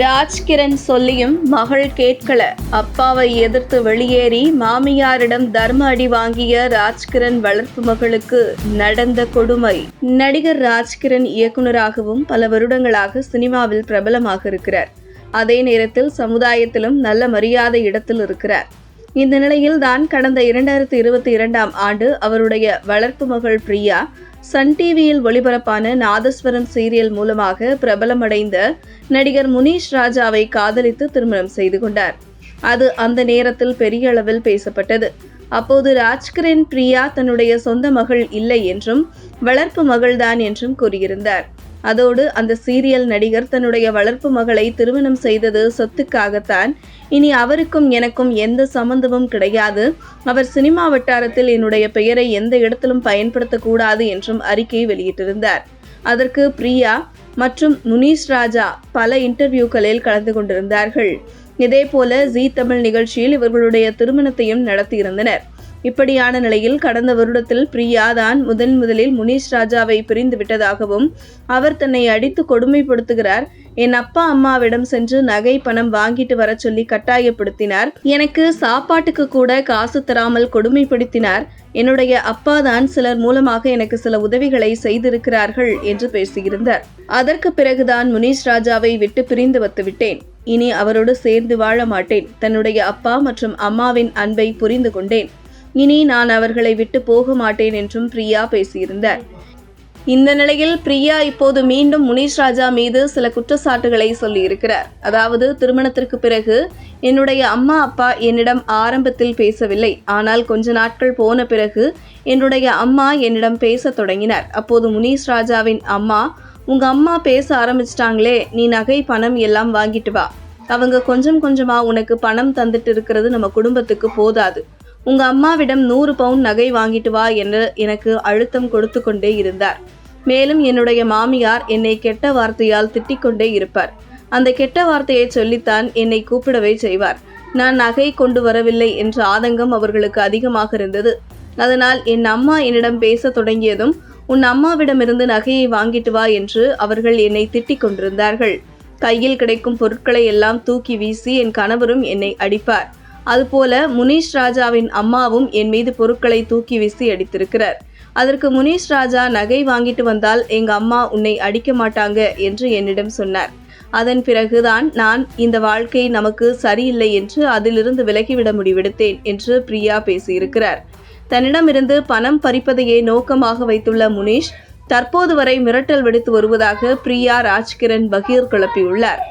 ராஜ்கிரண் சொல்லியும் மகள் கேட்கல. அப்பாவை எதிர்த்து வெளியேறி மாமியாரிடம் தர்ம அடி வாங்கிய ராஜ்கிரண் வளர்ப்பு மகளுக்கு நடந்த கொடுமை. நடிகர் ராஜ்கிரண் இயக்குனராகவும் பல வருடங்களாக சினிமாவில் பிரபலமாக இருக்கிறார். அதே நேரத்தில் சமுதாயத்திலும் நல்ல மரியாதை இடத்தில் இருக்கிறார். இந்த நிலையில் தான் கடந்த இரண்டாயிரத்தி இருபத்தி இரண்டாம் ஆண்டு அவருடைய வளர்ப்பு மகள் பிரியா சன் டிவியில் ஒளிபரப்பான நாதஸ்வரம் சீரியல் மூலமாக பிரபலமடைந்த நடிகர் முனீஷ் ராஜாவை காதலித்து திருமணம் செய்து கொண்டார். அது அந்த நேரத்தில் பெரிய அளவில் பேசப்பட்டது. அப்போது ராஜ்கிரண் பிரியா தன்னுடைய சொந்த மகள் இல்லை என்றும் வளர்ப்பு மகள்தான் என்றும் கூறியிருந்தார். அதோடு அந்த சீரியல் நடிகர் தன்னுடைய வளர்ப்பு மகளை திருமணம் செய்தது சொத்துக்காகத்தான். இனி அவருக்கும் எனக்கும் எந்த சம்பந்தமும் கிடையாது. அவர் சினிமா வட்டாரத்தில் என்னுடைய பெயரை எந்த இடத்திலும் பயன்படுத்தக்கூடாது என்றும் அறிக்கை வெளியிட்டிருந்தார். அதற்கு பிரியா மற்றும் முனீஷ் ராஜா பல இன்டர்வியூக்களில் கலந்து கொண்டிருந்தார்கள். இதேபோல ஜீ தமிழ் நிகழ்ச்சியில் இவர்களுடைய திருமணத்தையும் நடத்தியிருந்தனர். இப்படியான நிலையில் கடந்த வருடத்தில் பிரியா தான் முதன் முதலில் முனீஷ் ராஜாவை பிரிந்து விட்டதாகவும் அவர் தன்னை அடித்து கொடுமைப்படுத்துகிறார். என் அப்பா அம்மாவிடம் சென்று நகை பணம் வாங்கிட்டு வர சொல்லி கட்டாயப்படுத்தினார். எனக்கு சாப்பாட்டுக்கு கூட காசு தராமல் கொடுமைப்படுத்தினார். என்னுடைய அப்பா தான் சிலர் மூலமாக எனக்கு சில உதவிகளை செய்திருக்கிறார்கள் என்று பேசியிருந்தார். அதற்கு பிறகுதான் முனீஷ் ராஜாவை விட்டு பிரிந்து வந்துவிட்டேன் இனி அவரோடு சேர்ந்து வாழ மாட்டேன். தன்னுடைய அப்பா மற்றும் அம்மாவின் அன்பை புரிந்து கொண்டேன். இனி நான் அவர்களை விட்டு போக மாட்டேன் என்றும் பிரியா பேசியிருந்தார். இந்த நிலையில் பிரியா இப்போது மீண்டும் முனீஷ் ராஜா மீது சில குற்றச்சாட்டுகளை சொல்லியிருக்கிறார். அதாவது திருமணத்திற்கு பிறகு என்னுடைய அம்மா அப்பா என்னிடம் ஆரம்பத்தில் பேசவில்லை. ஆனால் கொஞ்ச நாட்கள் போன பிறகு என்னுடைய அம்மா என்னிடம் பேச தொடங்கினார். அப்போது முனீஷ் ராஜாவின் அம்மா உங்க அம்மா பேச ஆரம்பிச்சிட்டாங்களே நீ நகை பணம் எல்லாம் வாங்கிட்டு வா. அவங்க கொஞ்சம் கொஞ்சமா உனக்கு பணம் தந்துட்டு இருக்கிறது நம்ம குடும்பத்துக்கு போதாது. உங்க அம்மாவிடம் நூறு பவுண்ட் நகை வாங்கிட்டு வா என்று எனக்கு அழுத்தம் கொடுத்து கொண்டே இருந்தார். மேலும் என்னுடைய மாமியார் என்னை கெட்ட வார்த்தையால் திட்டிக் கொண்டே இருப்பார். அந்த கெட்ட வார்த்தையை சொல்லித்தான் என்னை கூப்பிடவே செய்வார். நான் நகை கொண்டு வரவில்லை என்ற ஆதங்கம் அவர்களுக்கு அதிகமாக இருந்தது. அதனால் என் அம்மா என்னிடம் பேச தொடங்கியதும் உன் அம்மாவிடமிருந்து நகையை வாங்கிட்டு வா என்று அவர்கள் என்னை திட்டிக் கொண்டிருந்தார்கள். கையில் கிடைக்கும் பொருட்களை எல்லாம் தூக்கி வீசி என் கணவரும் என்னை அடிப்பார். அதுபோல முனீஷ் ராஜாவின் அம்மாவும் என் மீது பொருட்களை தூக்கி வீசி அடித்திருக்கிறார். அதற்கு முனீஷ் ராஜா நகை வாங்கிட்டு வந்தால் எங்க அம்மா உன்னை அடிக்க மாட்டாங்க என்று என்னிடம் சொன்னார். அதன் பிறகுதான் நான் இந்த வாழ்க்கை நமக்கு சரியில்லை என்று அதிலிருந்து விலகிவிட முடிவெடுத்தேன் என்று பிரியா பேசியிருக்கிறார். தன்னிடமிருந்து பணம் பறிப்பதையே நோக்கமாக வைத்துள்ள முனீஷ் தற்போது வரை மிரட்டல் விடுத்து வருவதாக பிரியா ராஜ்கிரண் பகீர் கிளப்பியுள்ளார்.